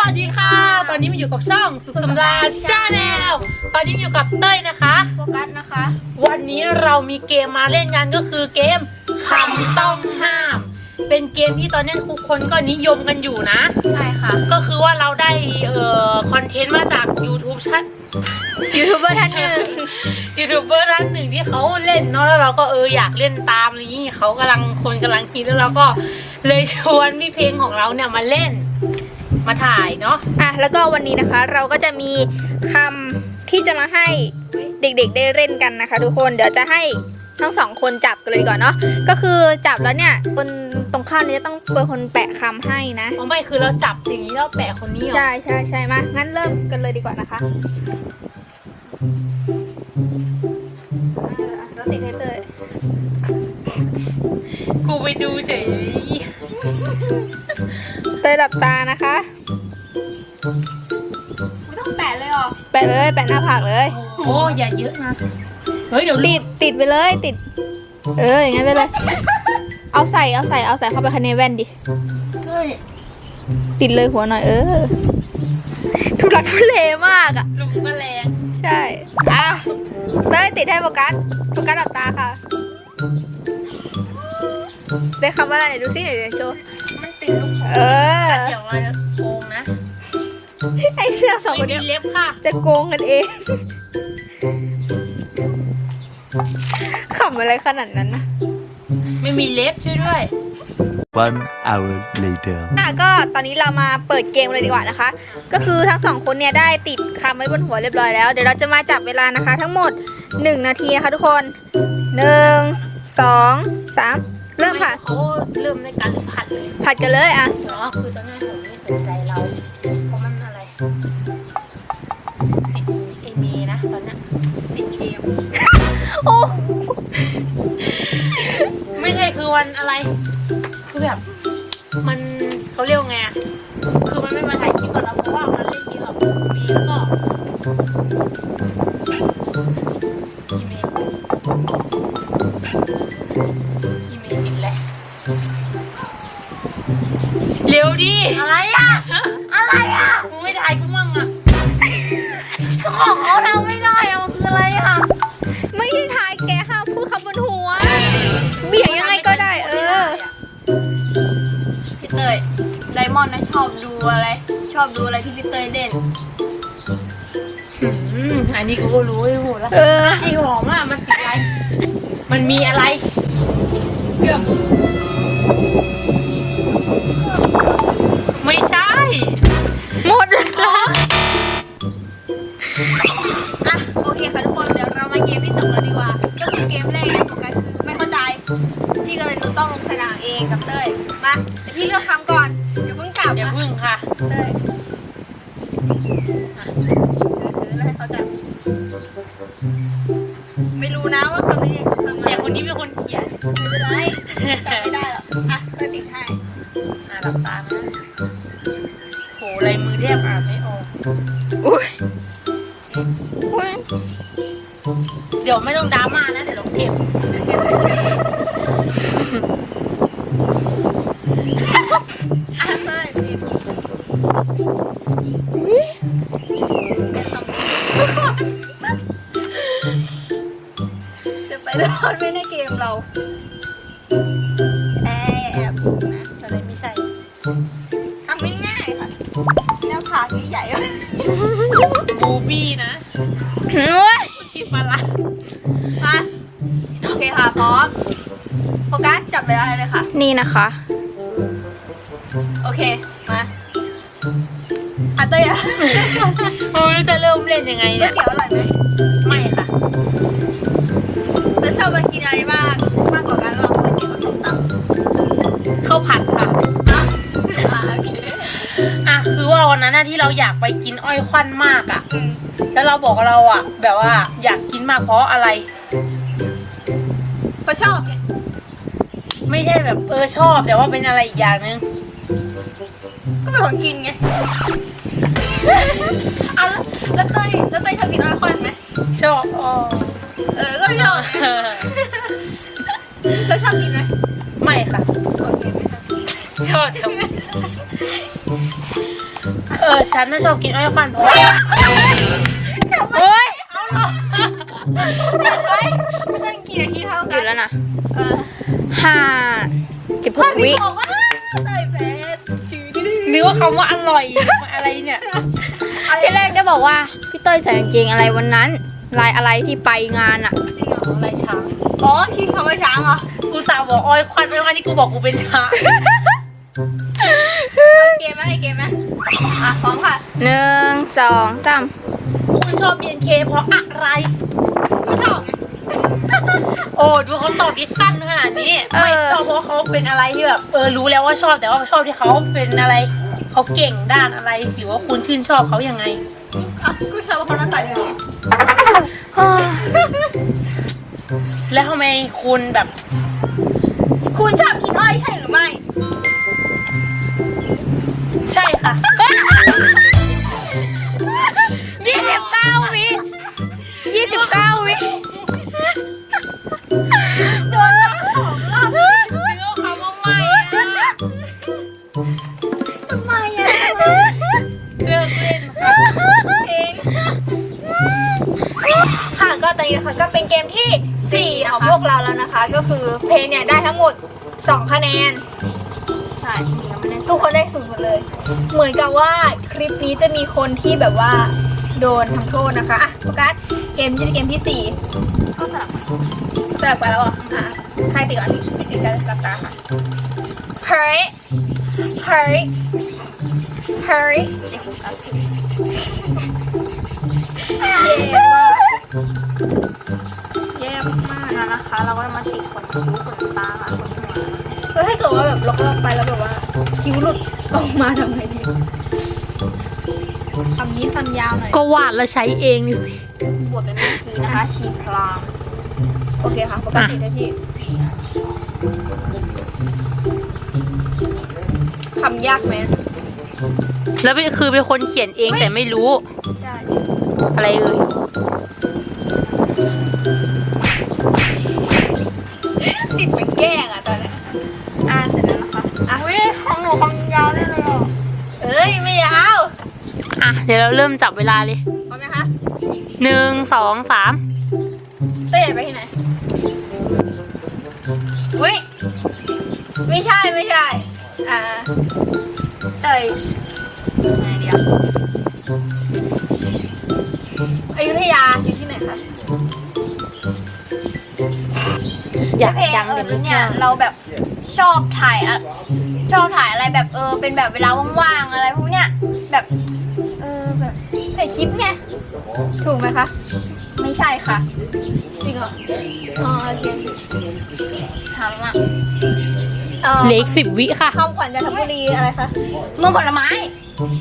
วัสดีค่ะ ตอนนี้มาอยู่กับช่องสุดสำราญชาแนล ตอนนี้มาอยู่กับเต้ยนะคะ โฟกัสนะคะ วันนี้เรามีเกมมาเล่นกันก็คือเกมคำต้องห้าม เป็นเกมที่ตอนนี้ทุกคนก็นิยมกันอยู่นะ ใช่ค่ะ ก็คือว่าเราได้เอ่อคอนเทนต์มาจาก YouTube ชั้นยูทูบเบอร์ท่านหนึ่งยูทูบเบอร์ท่านหนึ่งที่เขาเล่นเนาะแล้วเราก็เอออยากเล่นตามอะไรอย่างนี้เขากำลังคนกำลังคิดแล้วเราก็เลยชวนพี่เพลงของเราเนี่ยมาเล่น มาถ่ายเนาะอะแล้วก็วันนี้นะคะเราก็จะมีคำที่จะมาให้เด็กๆได้เล่นกันนะคะ ทุกคนเดี๋ยวจะให้ทั้งสองคนจับกันเลยดีก่อนเนาะก็คือจับแล้วเนี่ยคนตรงข้ามนี้จะต้องเป็นคนแปะคำให้นะอ๋อไม่คือเราจับอย่างนี้แล้วแปะคนนี้เหรอใช่ใช่ใช่มางั้นเริ่มกันเลยดีกว่านะคะเออเราติดให้เตยกูไปดูเฉยเต ยหลับตานะคะ ไม่ต้องแปะเลยเหรอ แปะเลยแปะหน้าผากเลย โอ้อย่าเยอะนะ เฮ้ยเดี๋ยวติดติดไปเลยติด เอออย่างงั้นไปเลย เอาใส่เอาใส่เอาใส่เข้าไปข้างในแว่นดิ เฮ้ยติดเลยหัวหน่อยเออ ทุลักทุเลมากอะ ลุงก็แรงใช่อะเต้ยติดให้โฟกัสโฟกัสหลับตาค่ะ ได้คำว่าอะไรดูสิเดี๋ยวโชว์ มัน ติดลูกเออ เดี๋ยวว่าโกงนะไอ้เรื่องสองคไม่นมีเนี้ยเล็บค่ะจะโกงกันเองขำอะไรขนาดนั้นนะ ไม่มีเล็บช่วยด้วย One hour later. อะก็ตอนนี้เรามาเปิดเกมเลยดีกว่านะคะ ก็คือทั้งสองคนเนี่ยได้ติดคำไว้บนหัวเรียบร้อยแล้ว เดี๋ยวเราจะมาจับเวลานะคะ ทั้งหมด 1 นาทีนะคะทุกคนหนึ่งสองสาม เริ่มค่ะเขาเริ่มในการหรือผัดเลยผัดกันเลยอะเนาะคือตอนแรกผมไม่สนใจเราเพราะมันอะไรติดไอเมนะตอนเนี้ยติดเกมโอ้ไม่ใช่คือวันอะไร คือแบบ มันเขาเรียกว่าไงอะคือมันไม่มาถ่ายคลิปกับเราเพราะว่ามันเล่นเกมกับเมย์แล้วก็ อนด์นะชอบดูอะไร ชอบดูอะไรที่พี่เตยเล่น อืมอันนี้กูก็รู้ไอ้โหแล้วเออ ไอ้หอมอะมันติดอะไร มันมีอะไรเกือบไม่ใช่ หมดเลยอะโอเคค่ะทุกคนเดี๋ยวเรามาเกมที่สองแล้วดีกว่า ก็คือเกมแรกเนี่ยโฟกัสไม่เข้าใจ พี่ก็เลยต้องลงสนามเองกับเต้ยมาเดี๋ยวพี่เลือกคำ อย่านะพึ่งค่ะเต้ยอะถือแล้วให้เขาจับไม่รู้นะว่าคำนี้คือคำอะไรแต่คนนี้เป็นคนเขียนไม่เป็นไรจำไม่ได้หรอกอะก็ติดให้อ่าหลับตานะโหลายมือแทบอ่านไม่ออกอุ้ยอุ้ยเดี๋ยวไม่ต้องดราม่านะ เดี๋ยวเราเก็บ จะไปรอดไหม่ในเกมเราแอบแอบดูนะอะไรไม่ใช่ทำไม่ง่ายค่ะหน้าผากนี่ใหญ่เลยบูบี้นะอุ้ยกินปลาละมาโอเคค่ะพร้อมโฟกัสจับเวลาเลยค่ะ นี่นะคะ โอเค มาอะเต้ยอะโอ้ยจะเริ่มเล่นยังไงก๋วยเนี่ยเตี๋ยวอร่อยไหมไม่ค่ะเต้ย ชอบมากินอะไรมากมากกว่ากันระหว่างก๋วยเตี๋ยวกับส้มตำข้าวผัดค่ะ อะอะโอเคอะคือว่าวันนั้นน่ะที่เราอยากไปกินอ้อยควันมากอะ อืมแล้วเราบอกเราอะ แบบว่าอยากกินมากเพราะอะไร เพราะชอบไงไม่ใช่แบบเออชอบ แต่ว่าเป็นอะไรอีกอย่างหนึงก็เป็นคนกินไงอะแล้วแล้วเต้ยแล้วเต้ยชอบกินอ้อยควันไหมชอบอ๋อ เออก็ชอบเออแล้วชอบกินไหมไม่ค่ะ โอเคไม่ชอบชอบแต่เออฉันน่าชอบกินอ้อยฟันเพราะเฮ้ยเฮ้ยไม่ต้องกี่นาทีเท่าหกัยุนดแล้วนะเออห้าสิบหกวิบอกว่าเตยเพชรนึกว่าคำว่าอร่อยอะไรเนี่ยที่แรกจะบอกว่าพี่เต้ยใส่กางเกงอะไรวันนั้น ลายอะไรที่ไปงานอะจริงเหรออะไรช้าง อ๋อคิดคำว่าช้างเหรอกูสาวบอกอ้อยควันไปวันนี้กูบอกกูเป็นช้าง เอาเกมไหมให้เกมไหมอะพร้อมค่ะหนึ่งสองสามคุณชอบ BNK เพราะอะไรไม่ชอบไงโอ้ดูเขาตอบดิสั้นขนาดนี้ไม่ชอบเพราะเขาเป็นอะไรที่แบบเออรู้แล้วว่าชอบแต่ว่าชอบที่เขาเป็นอะไรเขาเก่งด้านอะไรหรือว่าคุณชื่นชอบเขายังไง อะกูชอบคนหน้าตาดีไงเฮ้ย แล้วทำไมคุณแบบ คุณชอบกินอ้อยใช่หรือไม่ ใช่ค่ะ ยี่สิบเก้าวิยี่สิบเก้าวิโดนรอบสองรอบไม่รู้คำว่าไม่อะทำไมอะเลิกเล่นค่ะเองค่ะก็ตอนนี้นะคะก็เป็นเกมที่ 4ของพวกเราแล้วนะคะ ก็คือเพลงเนี่ยได้ทั้งหมด2คะแนน ใช่ทุกคนได้ศูนย์หมดเลย เหมือนกับว่าคลิปนี้จะมีคนที่แบบว่าโดนทำโทษนะคะอะโฟกัสเกมจะเป็นเกมที่สี่ก็สลับสลับไปแล้วอะใครติดก่อนพี่ติดกันกับตาค่ะเฮ้ยเฮ้ยเฮ้ยเยวโฟกัสเย่มากเย่ นะคะเราก็มาติดขนคิ้วขนตาขนหัวแล้วถ้าเกิดว่าแบบล็อกๆไปแล้วแบบว่าคิ้วหลุดออกมาทำไงดีคำนี้คำยาวหน่อยก็วาดแล้วใช้เองนี่สิบวชเป็นแม่ชีนะคะชีพรามโอเคค่ะปกติได้พี่คำยากไหมแล้วเป็นคือเป็นคนเขียนเองแต่ไม่รู้ ใช่ อะไรเอ่ย อะ เดี๋ยวเราเริ่มจับเวลาเลยพร้อมไหมคะหนึ่งสองสามเต้ยไปที่ไหนอุ้ยไม่ใช่ไม่ใช่ อ่า เต้ยยังไงเดียวอยุธยาอยู่ที่ไหนคะอยากเพลงดังเอเดี๋อยวไม่เนี่ยจ้างเราแบบชอบถ่ายอะชอบถ่ายอะไรแบบเออ เป็นแบบเวลาว่างๆอะไรพวกเนี้ยแบบเออ แบบถ่ายคลิปไง ถูกไหมคะ ไม่ใช่ค่ะจริงเหรออ๋อโอเคทำอะเอ่อเหลืออีกสิบวิค่ะ คำขวัญจันทบุรีอะไรคะเมื่อผลไม้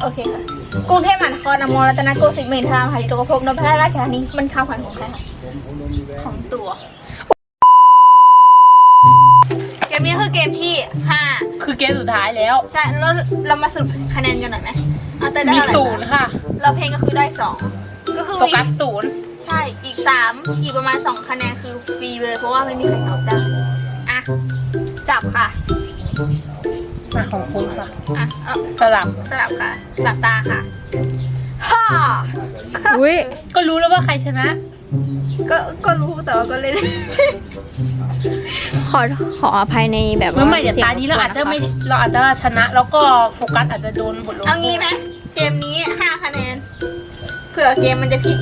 โอเคค่ะ กรุงเทพมหานครอมรรัตนโกสินทร์เมนทรามหาริโตกภพนพราชธานีมันคำขวัญของใครคะของตัว เกมนี้คือเกมที่ห้า คือเกมสุดท้ายแล้ว ใช่แล้วเรามาสรุปคะแนนกันหน่อยไหมเอาเต้ยได้มีเท่าไหร่ศูนย์ค่ะเราเพลงก็คือได้สองก็คือโฟอีกัสกศูนย์ใช่อีกสามอีกประมาณสองคะแนนคือฟรีเลยเพราะว่าไม่มีใครตอบได้อะจับค่ะอะของคุณค่ะอะเออสลับสลับค่ะหลับตาค่ะฮ่าอุ้ยก็รู้แล้วว่าใครชนะ ก็ก็รู้แต่ว่าก็เล่น ขอขออภัยในแบบเมื่ว่าอไม่เดี๋ยวตานี้เราอาจจะไม่เราอาจจะชนะ แล้วก็โฟกัสอาจจะโดนบทลงโทษ เอางี้ไหมเกมนี้ห้าคะแนน เผื่อเกมมันจะพลิก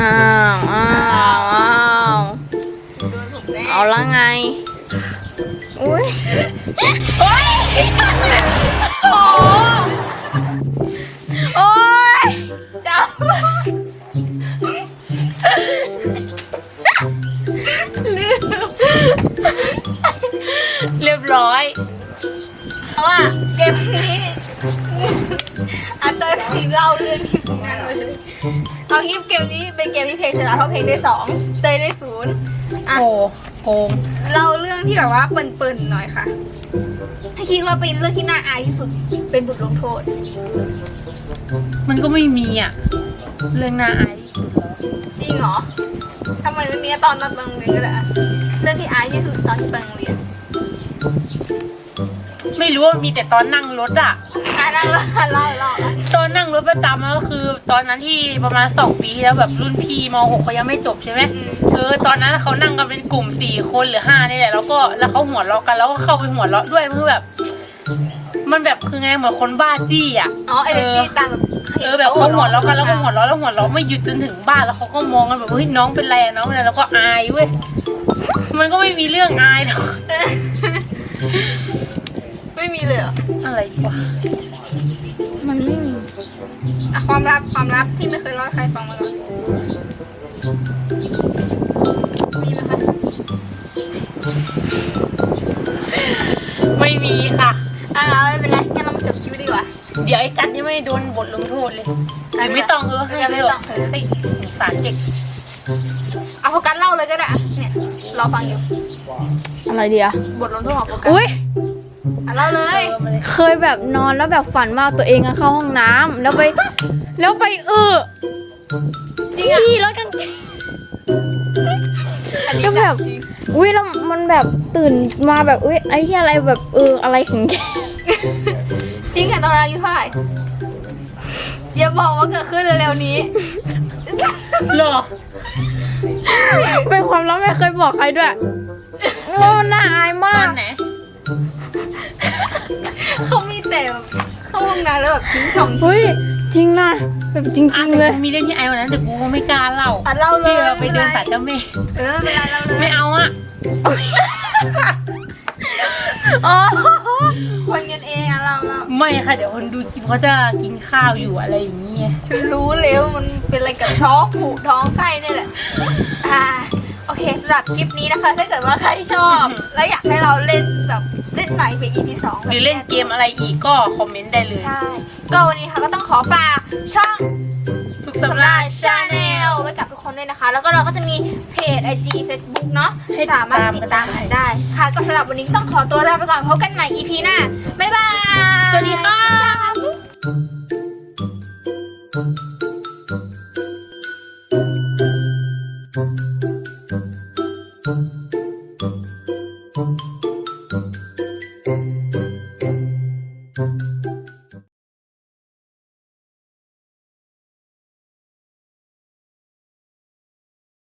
อ้าวอ้าวอ้าวโดนผมแน่เอาละไง อุ้ยโอ้ยจับเรียบร้อย เพราะว่าเกมนี้ อันเตอร์สีเล่าเรื่องนี้งานไปเลยเอางี้เกมนี้เป็นเกมที่เพลงชนะเพราะเพลงได้สองเตยได้ศูนย์อะโอ้โกงเล่าเรื่องที่แบบว่าเปิ่นๆหน่อยค่ะ ถ้าคิดว่าเป็นเรื่องที่น่าอายที่สุดเป็นบทลงโทษ มันก็ไม่มีอะ เรื่องน่าอายที่สุดแล้วจริงเหรอทำไมไม่มีตอนตอนไปโรงเรียนก็ได้อะเรื่องที่อายที่สุดตอนที่ไปโรงเรียน ไม่รู้ว่ามีแต่ตอนนั่งรถอะอะนั่งเล่าเล่าเล่าอะตอนนั่งรถประจำก็คือ ตอนนั้นที่ประมาณสองปีที่แล้วแบบรุ่นพี่มหกเขายังไม่จบใช่ไหมอืมเออตอนนั้นเขานั่งกันเป็นกลุ่มสี่คนหรือห้านี่แหละแล้วก็แล้วเขาหัวเราะกันแล้วก็เข้าไปหัวเราะด้วยมันแบบ มันแบบคือไงเหมือนคนบ้าจี้อะ อ๋อเอเนจีตามแบบเออแบบเขาหัวเราะกันแล้วก็หัวเราะแล้วหัวเราะไม่หยุดจนถึงบ้านแล้วเขาก็มองกันแบบเฮ้ยน้องเป็นไรอะน้องเป็นไรแล้วก็อายเว้ยมันก็ไม่มีเรื่องอายหรอก ไม่มีเลยเหรออะไรวะมันไม่มีอะความลับความลับที่ไม่เคยเล่าให้ใครฟังมาก่อนมีไหมคะไม่มีค่ะ อ่าไม่เป็นไรงั้นเรามาจบคลิปดีกว่า เดี๋ยวไอ้กัดยังไม่โดนบทลงโทษเลยหรือไม่ต้องเออให้ไม่เลยต้องเออเฮ้ยสงสารเด็กเอาโฟกัสเล่าเลยก็ได้อะเนี่ยรอฟังอยู่ อะไรดีอะบทลงโทษของโฟกัสอุ้ยอะ เล่าเลเอยอมาเลย เคยแบบนอนแล้วแบบฝันว่าตัวเองอะเข้าห้องน้ำแล้วไป แล้วไปเออจริงอะขี้แล้วกันอันนี้ก็แบบอุ้ยแล้วมันแบบตื่นมาแบบอุ้ยไอ้ที่อะไรแบบเอออะไรของแกจริงอะตอนนั้นอายุเท่าไหร่อย่าบอกว่าเกิดขึ้นเร็วๆนี้เหรอเป็นความลับไม่เคยบอกใครด้วยโอ้น่าอายตมาอก นไหน งน้ำแล้วแบบทิ้งช่องเฮ้ยจริงนะแบบจริอะงๆแต่เลยกูมีเรื่องที่ไอ้วันนั้นแต่กูก็ไม่กล้าเล่าอะเล่าเลที่ยเราไปเดินสายเจ้าแม่เออไม่เป็นไรเล่าเลยไม่เอาอะอ๋อคนกันเองอะเล่าเล่าไม่ค่ะเดี๋ยวคนดูคลิปเขาจะกินข้าวอยู่อะไรอย่างเงี้ยฉันรู้แล้วมันเป็นอะไรกับท้องผูกท้องไส้เนี่ยแหละอ่าโอเค สำหรับคลิปนี้นะคะ ถ้าเกิดว่าใครชอบ แล้วอยากให้เราเล่นแบบเล่นใหม่เป็น EP สองหรือเล่นเกมอะไรอีกก็คอมเมนต์ได้เลยใช่ ก็วันนี้ค่ะก็ต้องขอฝากช่องทุกสำสำราราญญชาแนลไว้กับทุกคนด้วยนะคะ แล้วก็เราก็จะมีเพจ IG Facebook เนาะให้ติดสามารถตามติกันดตามได้กันได้ ค่ะ ก็สำหรับวันนี้ต้องขอตัวลาไปก่อนพบกันใหม่ EP หน้าบ๊ายบาย